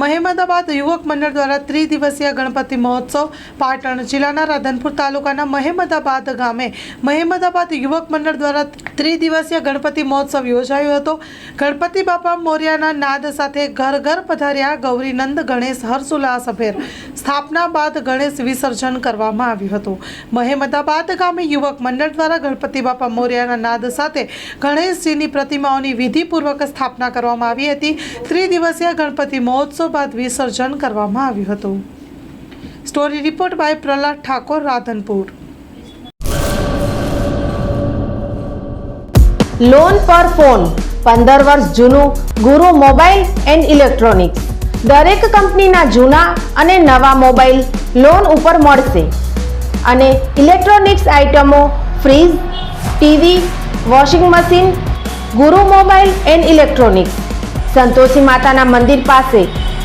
મહેમદાબાદ યુવક મંડળ દ્વારા ત્રિદિવસીય ગણપતિ મહોત્સવ પાટણ જિલ્લાના રાધનપુર તાલુકાના મહેમદાબાદ ગામે મહેમદાબાદ યુવક મંડળ દ્વારા ત્રિદિવસીય ગણપતિ મહોત્સવ યોજાયો હતો. ગણપતિ બાપા મોર્યાના નાદ સાથે ઘર ઘર પધાર્યા ગૌરીનંદ ગણેશ હર્ષોલ્લાસભેર સ્થાપના બાદ ગણેશ વિસર્જન કરવામાં આવ્યું હતું. મહેમદાબાદ ગામે યુવક મંડળ દ્વારા ગણપતિ બાપા મોર્યાના નાદ સાથે ગણેશજીની પ્રતિમાઓની વિધિપૂર્વક સ્થાપના કરવામાં આવી હતી. ત્રિદિવસીય ગણપતિ મહોત્સવ બાદ વિસર્જન કરવામાં આવ્યું હતું. Story report by Prahlad Thakor Radhanpur loan પર ફોન પંદર વર્ષ જૂનું, ગુરુ મોબાઈલ એન્ડ ઇલેક્ટ્રોનિક્સ. દરેક કંપનીના જૂના અને નવા મોબાઈલ લોન ઉપર મળશે. અને ઇલેક્ટ્રોનિક્સ આઇટમો fridge, TV, washing machine, Guru mobile and electronics. Santoshi માતાના મંદિર પાસે